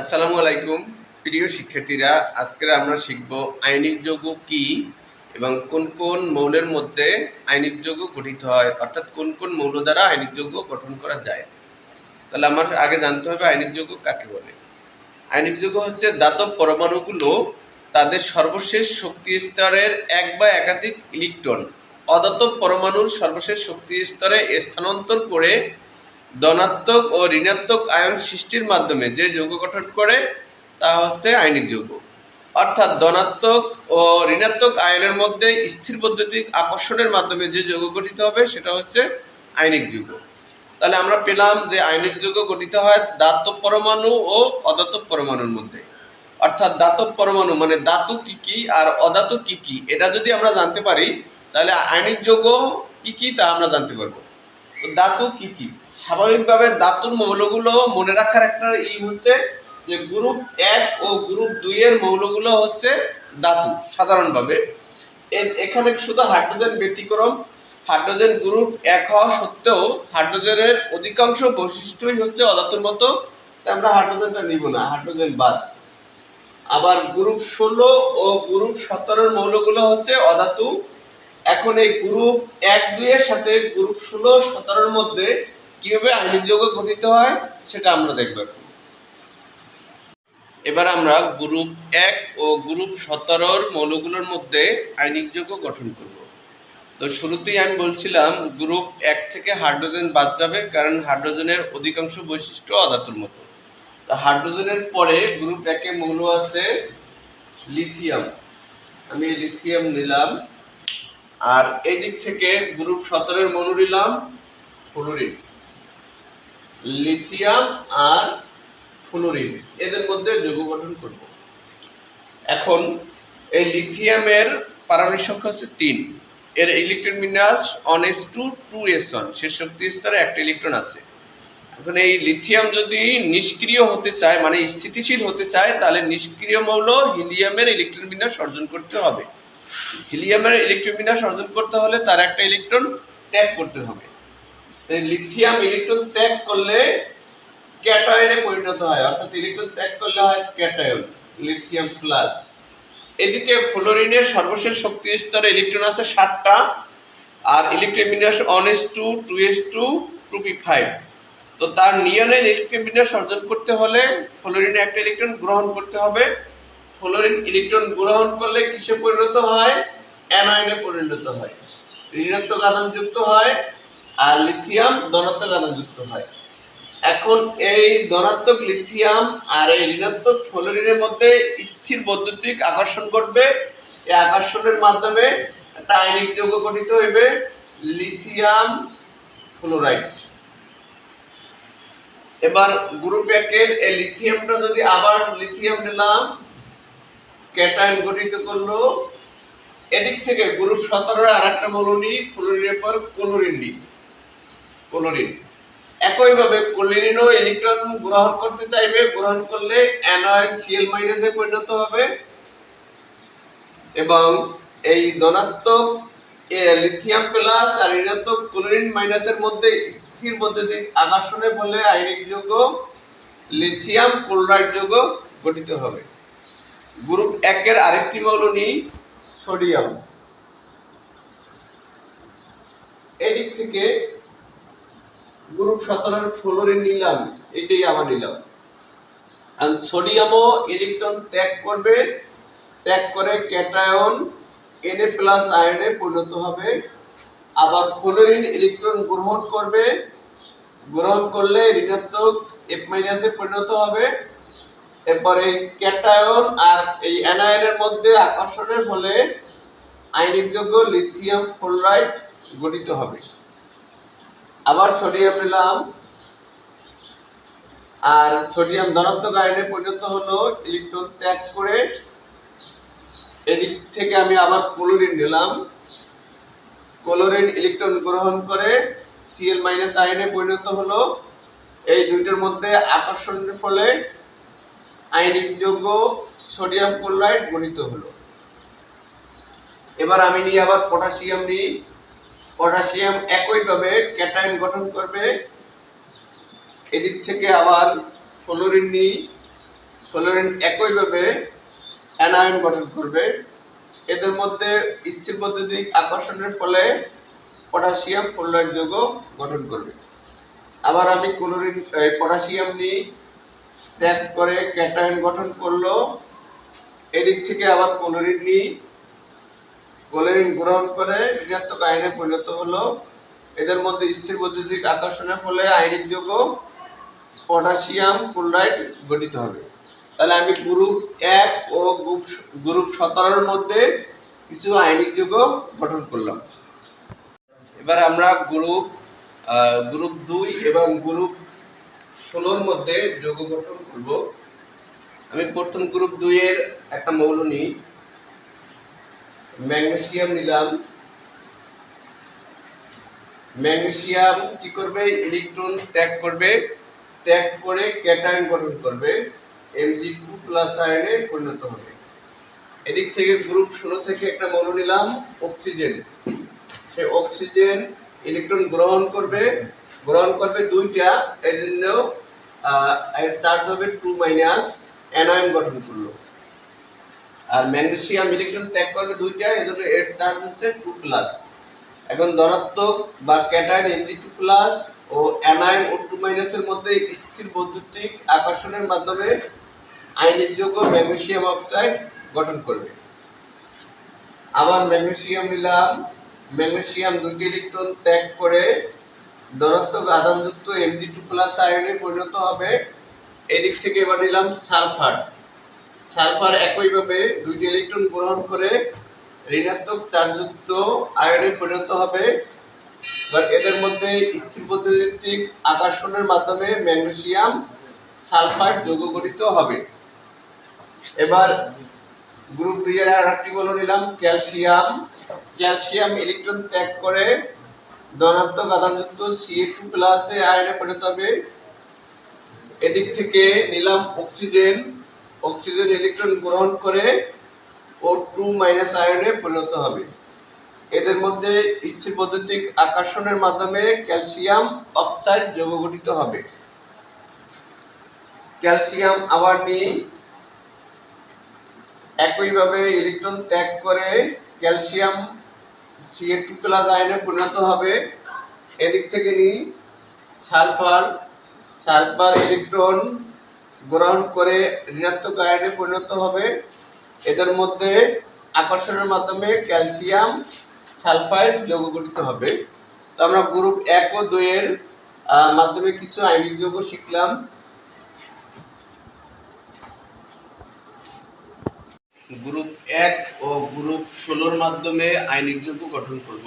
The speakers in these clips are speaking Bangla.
আসসালামু আলাইকুম। প্রিয় শিক্ষার্থীরা, আজকে আমরা শিখব আইনিক যৌগ কি এবং কোন কোন মৌলের মধ্যে আইনিক যৌগ গঠিত হয়, অর্থাৎ কোন কোন মৌল দ্বারা আইনিক যৌগ গঠন করা যায়। তাহলে আমার আগে জানতে হবে আইনিক যৌগ কাকে বলে। আইনিক যৌগ হচ্ছে দাতব পরমাণুগুলো তাদের সর্বশেষ শক্তি স্তরের এক বা একাধিক ইলেকট্রন। অদাতব পরমাণুর সর্বশেষ শক্তি স্তরে স্থানান্তর করে ধনাত্মক ও ঋণাত্মক আয়ন সৃষ্টির মাধ্যমে যে যৌগ গঠন করে, তা হচ্ছে আয়নিক যৌগ। অর্থাৎ ধনাত্মক ও ঋণাত্মক আয়নের মধ্যে স্থির বৈদ্যুতিক আকর্ষণের মাধ্যমে যে যৌগ গঠিত হবে, সেটা হচ্ছে আয়নিক যৌগ। তাহলে আমরা পেলাম যে আয়নিক যৌগ গঠিত হয় দাতব পরমাণু ও অদাতব পরমাণুর মধ্যে। অর্থাৎ দাতব পরমাণু মানে ধাতু কি কি আর অধাতু কি কি, এটা যদি আমরা জানতে পারি, তাহলে আয়নিক যৌগ কি কি তা আমরা জানতে পারব। তো ধাতু কি কি? স্বাভাবিকভাবে ধাতুর মৌলগুলো মনে রাখার একটা ই হচ্ছে যে গ্রুপ এক ও গ্রুপ দুই এর মৌলগুলো হচ্ছে ধাতু সাধারণভাবে। এখানে শুধু হাইড্রোজেন ব্যতিক্রম। হাইড্রোজেন গ্রুপ এক হওয়া সত্ত্বেও হাইড্রোজেনের অধিকাংশ বৈশিষ্ট্যই হচ্ছে অধাতুর মতো। আমরা হাইড্রোজেনটা নিব না হাইড্রোজেন বাদ। আবার গ্রুপ ষোলো ও গ্রুপ সতেরোর মৌলগুলো হচ্ছে অধাতু এখন এই গ্রুপ এক দুইয়ের সাথে গ্রুপ ষোলো সতেরোর মধ্যে কীভাবে আয়নিক যৌগ গঠিত হয়, সেটা আমরা দেখব এবার আমরা গ্রুপ এক ও গ্রুপ সতেরোর মৌলগুলোর মধ্যে আইনিক যৌগ গঠন করব। তো শুরুতেই আমি বলছিলাম, গ্রুপ এক থেকে হাইড্রোজেন বাদ যাবে, কারণ হাইড্রোজেনের অধিকাংশ বৈশিষ্ট্য অধাতুর মতো। তো হাইড্রোজেনের পরে গ্রুপ একে মৌল আছে লিথিয়াম। আমি লিথিয়াম নিলাম, আর এই দিক থেকে গ্রুপ সতেরোর মৌল নিলাম ফ্লোরিন। লিথিয়াম আর ফ্লোরিন, এদের মধ্যে যৌগ গঠন করব। এখন এই লিথিয়ামের পারমাণবিক সংখ্যা হচ্ছে তিন। এর ইলেকট্রন বিন্যাস one S two two S one সে শক্তি স্তরে একটা ইলেকট্রন আছে। এখন এই লিথিয়াম যদি নিষ্ক্রিয় হতে চায় মানে স্থিতিশীল হতে চায়, তাহলে নিষ্ক্রিয় মৌল হিলিয়ামের ইলেকট্রন বিন্যাস অর্জন করতে হবে। হিলিয়ামের ইলেকট্রন বিন্যাস অর্জন করতে হলে তার একটা ইলেকট্রন ত্যাগ করতে হবে। লিথিয়াম ইলেকট্রন ত্যাগ করলে ক্যাটায়নে পরিণত হয়, অর্থাৎ ইলেকট্রন ত্যাগ করলে হয় ক্যাটায়ন লিথিয়াম প্লাস এদিকে ফ্লোরিনের সর্বশেষ শক্তি স্তরে ইলেকট্রন আছে সাতটা, আর ইলেকট্রন বিন্যাস one S two two S two two P five তো তার নিয়নের ইলেকট্রন বিন্যাস অর্জন করতে হলে ফ্লোরিনে একটা ইলেকট্রন গ্রহণ করতে হবে। ফ্লোরিন ইলেকট্রন গ্রহণ করলে কিসে পরিণত হয়? অ্যানায়নে পরিণত হয়। ঋণাত্মক আধান যুক্ত হয়। আর লিথিয়াম ধনাত্মক আধান যুক্ত হয়। এখন এই ধনাত্মক লিথিয়াম আর এই ঋণাত্মক ফ্লোরিনের মধ্যে স্থির বৈদ্যুতিক আকর্ষণ ঘটবে। এই আকর্ষণের মাধ্যমে একটা আয়নিক যৌগ গঠিত হইবে লিথিয়াম ফ্লোরাইড। এবার গ্রুপ একের এই লিথিয়ামটা যদি আবার লিথিয়াম নিলাম, ক্যাটায়ন গঠিত করল। এদিক থেকে গ্রুপ সতেরোর আর একটা মৌলনি ফ্লোরিনের পর ক্লোরিন নিই। ক্লোরিন। একইভাবে ক্লোরিনও ইলেকট্রন গ্রহণ করতে চাইবে, গ্রহণ করলে অ্যানয়েড সিএল মাইনাসে পরিণত হবে এবং এই ধনাত্মক লিথিয়াম প্লাস আর ঋণাত্মক ক্লোরিন মাইনাসের মধ্যে স্থির বৈদ্যুতিক আকর্ষণের ফলে আয়নিক যৌগ লিথিয়াম ক্লোরাইড যৌগ গঠিত হবে। গ্রুপ একের আরেকটি মৌল নিই সোডিয়াম। এদিক থেকে গ্রুপ সতেরোর ফ্লোরিন নিলাম, এটাই আবার নিলাম। আর সোডিয়ামও ইলেকট্রন ত্যাগ করবে, ত্যাগ করে ক্যাটায়ন এনএ প্লাস আয়নে পরিণত হবে। আবার ফ্লোরিন ইলেকট্রন গ্রহণ করবে, গ্রহণ করলে ঋণাত্মক এফ মাইনাসে পরিণত হবে। এরপরে ক্যাটায়ন আর এই অ্যানায়নের মধ্যে আকর্ষণের ফলে আয়নিক যৌগ লিথিয়াম ফ্লোরাইড গঠিত হবে। আবার সোডিয়াম নিলাম। আর সোডিয়াম ধনাত্মক আয়নে পরিণত হলো ইলেকট্রন ত্যাগ করে। এদিক থেকে আমি আবার ক্লোরিন নিলাম। ক্লোরিন ইলেকট্রন গ্রহণ করে সিএল মাইনাস আয়নে পরিণত হলো। এই দুইটার মধ্যে আকর্ষণের ফলে আয়নিক যৌগ সোডিয়াম ক্লোরাইড গঠিত হলো। এবার আমি নিই আবার পটাশিয়াম নিই। পটাশিয়াম একইভাবে ক্যাটায়ন গঠন করবে। এদিক থেকে আবার ফ্লোরিন নিই ফ্লোরিন একইভাবে অ্যানায়ন গঠন করবে। এদের মধ্যে স্থির বৈদ্যুতিক আকর্ষণের ফলে পটাশিয়াম ফ্লোরাইড যৌগ গঠন করবে। আবার আমি ক্লোরিন পটাশিয়াম নিই ত্যাগ করে ক্যাটায়ন গঠন করল। এদিক থেকে আবার ক্লোরিন নিই ক্লোরিন গ্রহণ করে ঋণাত্মক আয়নে পরিণত হলো। এদের মধ্যে স্থির বৈদ্যুতিক আকর্ষণের ফলে আয়নিক যৌগ পটাশিয়াম ক্লোরাইড গঠিত হবে। তাহলে আমি গ্রুপ এক ও গ্রুপ গ্রুপ সতেরোর মধ্যে কিছু আয়নিক যৌগ গঠন করলাম। এবার আমরা গ্রুপ গ্রুপ দুই এবং গ্রুপ ষোলোর মধ্যে যৌগ গঠন করব। আমি প্রথম গ্রুপ দুইয়ের একটা মৌল নিই। ম্যাগনেসিয়াম নিলাম। ম্যাগনেসিয়াম কি করবে? ইলেকট্রন ত্যাগ করবে। ত্যাগ করে ক্যাটায়ন গঠন করবে। এমজি টু প্লাস আয়নে পরিণত হবে। এদিক থেকে গ্রুপ ষোলো থেকে একটা মৌল নিলাম অক্সিজেন সে অক্সিজেন ইলেকট্রন গ্রহণ করবে। গ্রহণ করবে দুইটা। এই জন্য চার্জ হবে টু মাইনাস অ্যানায়ন গঠন করল। আর ম্যাগনেসিয়াম ইলেকট্রন ত্যাগ করবে দুইটা এই জন্য এর চার্জ হচ্ছে টু প্লাস। এখন ধনাত্মক বা cation M G two plus ও অ্যানায়ন ও টু মাইনাসের মধ্যে স্থির বৈদ্যুতিক আকর্ষণের মাধ্যমে আয়নিক যৌগ ম্যাগনেসিয়াম অক্সাইড গঠন করবে। আবার ম্যাগনেসিয়াম নিলাম, ম্যাগনেসিয়াম দুটি ইলেকট্রন ত্যাগ করে ধনাত্মক আধানযুক্ত এমজি টু প্লাস আয়নে পরিণত হবে। এদিক থেকে এবার নিলাম সালফার। সালফার একইভাবে দুইটি ইলেকট্রন গ্রহণ করে ঋণাত্মক চার্জযুক্ত আয়নে পরিণত হবে, এবার এদের মধ্যে স্থির বৈদ্যুতিক আকর্ষণের মাধ্যমে ম্যাগনেসিয়াম সালফাইড যৌগ গঠিত হবে। এবার গ্রুপ দুই এর আর একটি নিলাম, ক্যালসিয়াম। ক্যালসিয়াম ইলেকট্রন ত্যাগ করে ধনাত্মক আধানযুক্ত সিএ টু প্লাসে আয়নে পরিণত হবে। এদিক থেকে নিলাম অক্সিজেন। অক্সিজেন ইলেকট্রন গ্রহণ করে ও টু মাইনাস আয়নে পরিণত হবে। এদের মধ্যে স্থির বৈদ্যুতিক আকর্ষণের মাধ্যমে ক্যালসিয়াম অক্সাইড যৌগ গঠিত হবে। ক্যালসিয়াম আবার নিই একইভাবে ইলেকট্রন ত্যাগ করে ক্যালসিয়াম সিএ টু প্লাস আয়নে পরিণত হবে। এদিক থেকে নিই সালফার সালফার ইলেকট্রন গ্রহণ করে ঋণাত্মক আয়নে পরিণত হবে। এদের মধ্যে আকর্ষণের মাধ্যমে ক্যালসিয়াম সালফাইড যৌগ গঠিত হবে। তো আমরা গ্রুপ এক ও দুই এর মাধ্যমে কিছু আয়নিক যৌগ শিখলাম। গ্রুপ এক ও গ্রুপ ষোলোর মাধ্যমে আয়নিক যৌগ গঠন করব।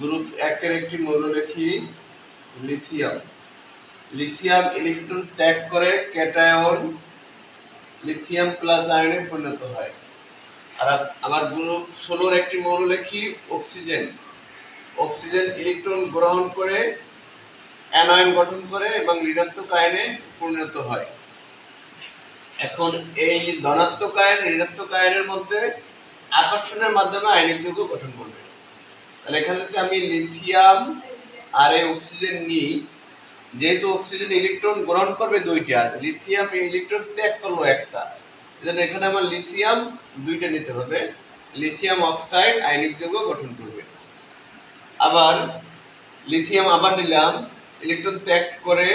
গ্রুপ একের একটি মৌল লিখি লিথিয়াম। লিথিয়াম ইলেকট্রন ত্যাগ করে ক্যাটায়ন লিথিয়াম প্লাস আয়নে পরিণত হয়। আর আমার গ্রুপ ষোলোর একটি মৌল লিখি অক্সিজেন। অক্সিজেন ইলেকট্রন গ্রহণ করে অ্যানায়ন গঠন করে এবং ঋণাত্মক আয়নে পরিণত হয়। এখন এই ধনাত্মক আয়ন ঋণাত্মক আয়নের মধ্যে আকর্ষণের মাধ্যমে আয়নিক যৌগ গঠন করবে। তাহলে এখানে যদি আমি লিথিয়াম আর এই অক্সিজেন নিই যেহেতু অক্সিজেন ইলেকট্রন গ্রহণ করবে দুইটা লিথিয়াম ইলেকট্রন ত্যাগ করল একটা। এজন্য এখানে আমার লিথিয়াম দুইটা নিতে হবে। লিথিয়াম অক্সাইড আয়নিক যৌগ গঠন করবে। আবার লিথিয়াম আবার নিলাম ইলেকট্রন ত্যাগ করে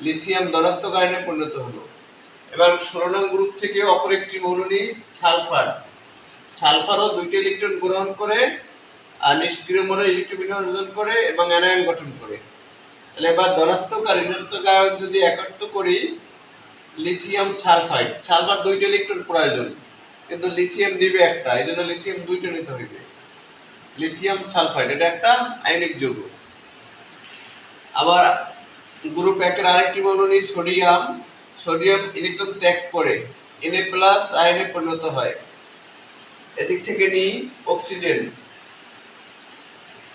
লিথিয়াম ধনাত্মক আয়নে পরিণত হলো। এবার ষোলো গ্রুপ থেকে অপর একটি মৌল সালফার। সালফারও দুইটি ইলেকট্রন গ্রহণ করে, আর নিষ্ক্রিয় মনে ইলেকট্রন বিভাজন করে এবং অ্যানায়ন গঠন করে। তাহলে এবার ধনাত্মক আর ঋণাত্মক আয়ন যদি একত্র করি লিথিয়াম সালফাইড সালফার দুইটা ইলেকট্রন প্রয়োজন। কিন্তু লিথিয়াম দিবে একটা এই জন্য লিথিয়াম দুইটা নিতে হইবে। লিথিয়াম সালফাইড এটা একটা আয়নিক যৌগ। আবার গ্রুপ একের আরেকটি মৌল নিই সোডিয়াম সোডিয়াম ইলেকট্রন ত্যাগ করে, Na প্লাস আয়নে পরিণত হয়। এদিক থেকে নিই অক্সিজেন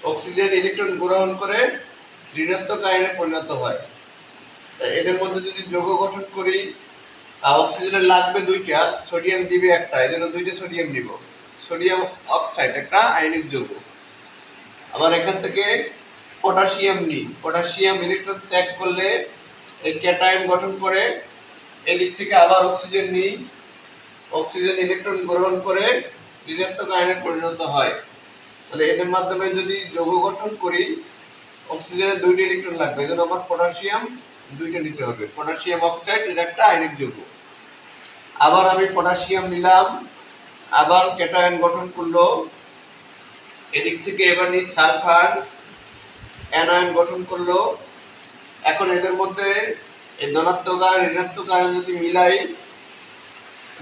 অক্সিজেন ইলেকট্রন গ্রহণ করে ঋণাত্মক আয়নে পরিণত হয়। এদের মধ্যে যদি যৌগ গঠন করি অক্সিজেনের লাগবে দুইটা, সোডিয়াম দিবে একটা, এই জন্য দুইটা সোডিয়াম দিব সোডিয়াম অক্সাইড, একটা আয়নিক যৌগ। আবার এখান থেকে পটাশিয়াম নিই। পটাশিয়াম ইলেকট্রন ত্যাগ করলে এই ক্যাটায়ন গঠন করে, এদিক থেকে আবার অক্সিজেন নিই। অক্সিজেন ইলেকট্রন গ্রহণ করে ঋণাত্মক আয়নে পরিণত হয়। তাহলে এদের মাধ্যমে যদি যৌগ গঠন করি অক্সিজেনের দুইটি ইলেকট্রন লাগবে এজন্য আমার পটাশিয়াম, দুইটা নিতে হবে। পটাশিয়াম অক্সাইড এটা একটা আয়নিক যৌগ। আবার আমি পটাশিয়াম নিলাম, আবার ক্যাটায়ন গঠন করল। এদিক থেকে এবার নিই সালফার, অ্যানায়ন গঠন করল। এখন এদের মধ্যে এই ধনাত্মক আর ঋণাত্মক আয়ন যদি মিলাই,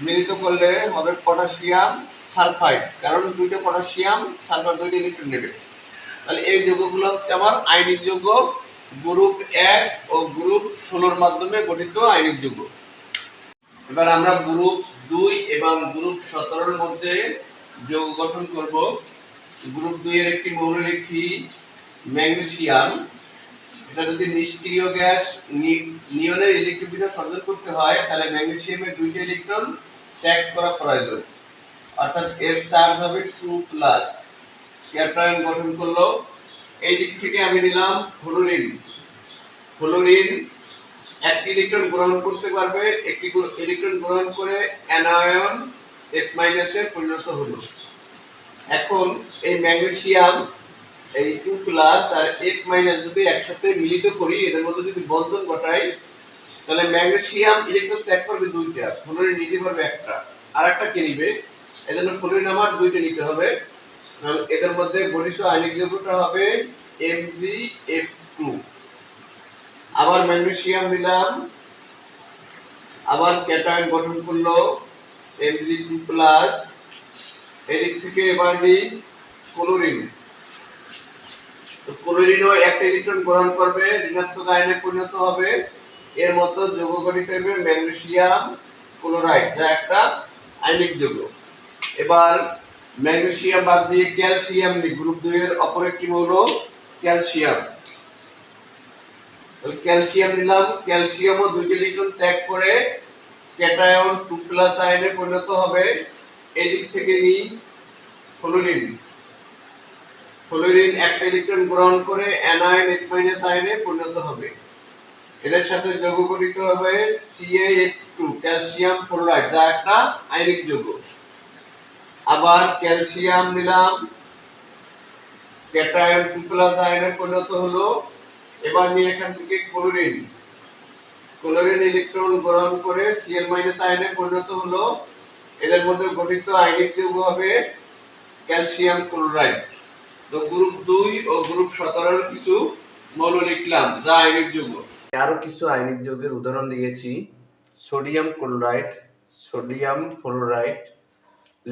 মিলিত করলে হবে পটাশিয়াম সালফাইড, কারণ দুইটা পটাশিয়াম, সালফার দুইটা ইলেকট্রন নেবে। তাহলে এই যৌগগুলো হচ্ছে আমার আয়নিক যৌগ গ্রুপ এক ও গ্রুপ ষোলোর মাধ্যমে গঠিত আয়নিক যৌগ এবার আমরা গ্রুপ দুই এবং গ্রুপ সতেরোর মধ্যে যৌগ গঠন করব। গ্রুপ দুই এর একটি মৌল লিখি ম্যাগনেসিয়াম। এটা যদি নিষ্ক্রিয় গ্যাস নিয়নের ইলেকট্রন বিন্যাস অর্জন করতে হয়, তাহলে ম্যাগনেসিয়ামের দুইটি ইলেকট্রন ত্যাগ করা প্রয়োজন। অর্থাৎ এর চার্জ হবে টু প্লাস। ক্যাটায়ন গঠন করল। এই দিক থেকে আমি নিলাম ফ্লোরিন ফ্লোরিন একটি ইলেকট্রন গ্রহণ করতে পারবে, একটি ইলেকট্রন গ্রহণ করে অ্যানায়ন এফ মাইনাসে পরিণত হলো। এখন এই ম্যাগনেসিয়াম, এই টু প্লাস আর এক মাইনাস যদি একসাথে মিলিত করি, এদের মধ্যে যদি বন্ধন ঘটাই, তাহলে ম্যাগনেসিয়াম ইলেকট্রন ত্যাগ করবে দুইটা ফ্লোরিন নিতে পারবে একটা। আর একটা কে নিবে? এজন্য ফ্লোরিন আমার দুইটা নিতে হবে। এদের মধ্যে গঠিত আয়নিক যৌগটা হবে MgF2 আবার ম্যাগনেসিয়াম নিলাম। আবার ক্যাটায়ন গঠন করল Mg2 এদিক থেকে এবার নিই ক্লোরিন। তো ক্লোরিনও একটা ইলেকট্রন গ্রহণ করবে, ঋণাত্মক আয়নে পরিণত হবে। এর মতো যৌগ গঠিত হবে ম্যাগনেসিয়াম ক্লোরাইড, যা একটা আয়নিক যৌগ। এবার ম্যাগনেসিয়াম বাদ দিয়ে ক্যালসিয়াম নিই। গ্রুপ এর অপর একটি মৌল ক্যালসিয়াম। ক্যালসিয়াম নিলাম। ক্যালসিয়ামও দুইটি ইলেকট্রন ত্যাগ করে ক্যাটায়ন টু প্লাস আয়নে পরিণত হবে। এদিক থেকে নিই ফ্লোরিন। ফ্লোরিন একটা ইলেকট্রন গ্রহণ করে অ্যানায়ন H মাইনাস আয়নে পরিণত হবে। এদের সাথে যৌগ গঠিত হবে CaH2 ক্যালসিয়াম ফ্লোরাইড, যা একটা আয়নিক যৌগ। আবার ক্যালসিয়াম নিলাম, ক্যাটায়ন প্লাস আয়নে পরিণত হলো। এবার নিয়ে এখান থেকে ক্লোরিন। ক্লোরিন ইলেকট্রন গ্রহণ করে Cl মাইনাস আয়নে পরিণত হলো। এদের মধ্যে গঠিত আয়নিক যৌগ হবে ক্যালসিয়াম ক্লোরাইড। তো গ্রুপ দুই ও গ্রুপ সতেরোর কিছু মৌল লিখলাম, যা আয়নিক যৌগ। আরও কিছু আয়নিক যৌগের উদাহরণ দিয়েছি। Sodium chloride, sodium fluoride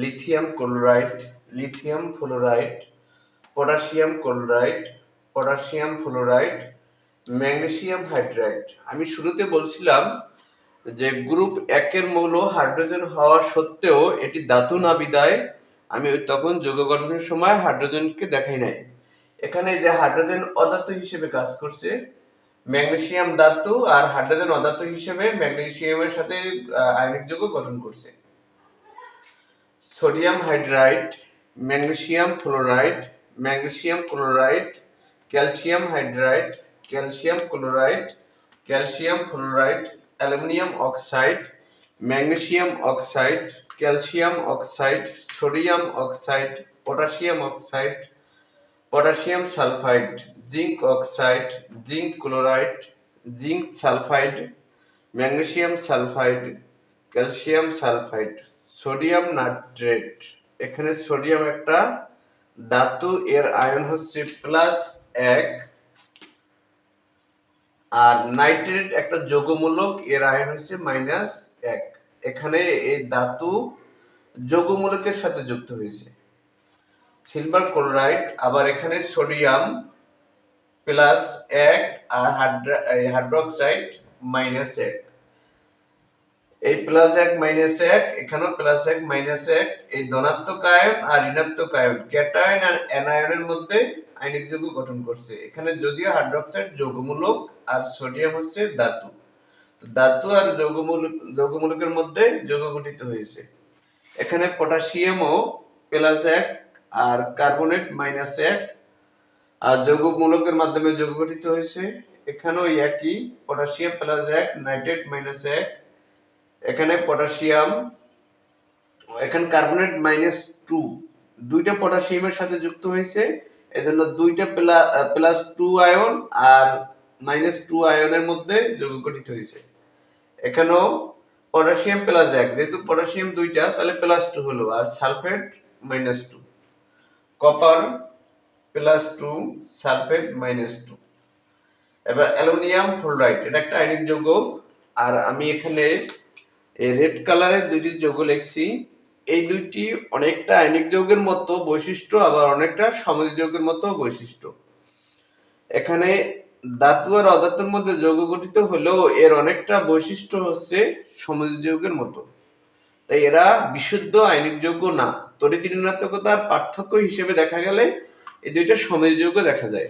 lithium chloride, lithium fluoride, potassium chloride, potassium fluoride, magnesium hydride. আমি শুরুতে বলছিলাম যে গ্রুপ একের মৌল হাইড্রোজেন হওয়া সত্ত্বেও এটি ধাতু না বিদায়। আমি তখন যৌগ গঠনের সময় হাইড্রোজেনকে দেখাই নাই। এখানে যে হাইড্রোজেন অধাতু হিসেবে কাজ করছে, ম্যাগনেসিয়াম ধাতু আর হাইড্রোজেন অধাতু হিসেবে ম্যাগনেসিয়ামের সাথে আয়নিক যৌগ গঠন করছে। Sodium hydride, magnesium fluoride, magnesium chloride, calcium hydride, calcium chloride, calcium fluoride, aluminium oxide, magnesium oxide, calcium oxide, sodium oxide potassium oxide potassium sulphide, zinc oxide, zinc chloride, zinc sulphide, magnesium sulphide, calcium sulphide. Sodium nitrate. এখানে সোডিয়াম একটা ধাতু, এর আয়ন হচ্ছে প্লাস এক। আর নাইট্রেট একটা যৌগমূলক, এর আয়ন হচ্ছে মাইনাস এক। এখানে এই ধাতু যৌগমূলকের সাথে যুক্ত হয়েছে। সিলভার ক্লোরাইড, আবার এখানে সোডিয়াম প্লাস এক আর হাইড্রোক্সাইড মাইনাস এক। এই প্লাস এক মাইনাস এক, এখানেও প্লাস এক মাইনাস এক, এই ধনাত্মক আয়ন আর ঋণাত্মক আয়ন, ক্যাটায়ন আর অ্যানায়নের মধ্যে আয়নিক যৌগ গঠন করছে। এখানে যদিও হাইড্রোক্সাইড যৌগমূলক আর সোডিয়াম হচ্ছে ধাতু। ধাতু আর যৌগমূলক, যৌগমূলকের মধ্যে যৌগ গঠিত হয়েছে। এখানে পটাশিয়ামও প্লাস এক আর কার্বনেট মাইনাস এক, আর যৌগমূলকের মাধ্যমে যৌগ গঠিত হয়েছে। এখানেও একই পটাশিয়াম প্লাস এক নাইট্রেট মাইনাস এক এখানে পটাশিয়াম, এখানে কার্বনেট মাইনাস টু। দুইটা পটাশিয়ামের সাথে যুক্ত হয়েছে, এজন্য দুইটা প্লাস টু আয়ন আর মাইনাস টু আয়নের মধ্যে যৌগ গঠিত হয়েছে। এখানেও পটাশিয়াম প্লাস এক, যেহেতু পটাশিয়াম দুইটা, তাহলে প্লাস টু হলো, আর sulphate minus two. Copper plus two, sulphate minus two. এবার অ্যালুমিনিয়াম ফ্লোরাইড, এটা একটা আয়নিক যৌগ, আর আমি এখানে রেড কালারের দুইটি যৌগ লিখছি। এই দুইটি অনেকটা আয়নিক যৌগের মতো বৈশিষ্ট্য, আবার অনেকটা সমাজ যৌগের মতো বৈশিষ্ট্য। এখানে ধাতু আর অধাতুর মধ্যে যৌগ গঠিত হলেও এর অনেকটা বৈশিষ্ট্য হচ্ছে সমাজ যৌগের মতো। তাই এরা বিশুদ্ধ আইনিক যৌগ না। ঋণাত্মকতার পার্থক্য হিসেবে দেখা গেলে এই দুইটা সমাজ যৌগ দেখা যায়।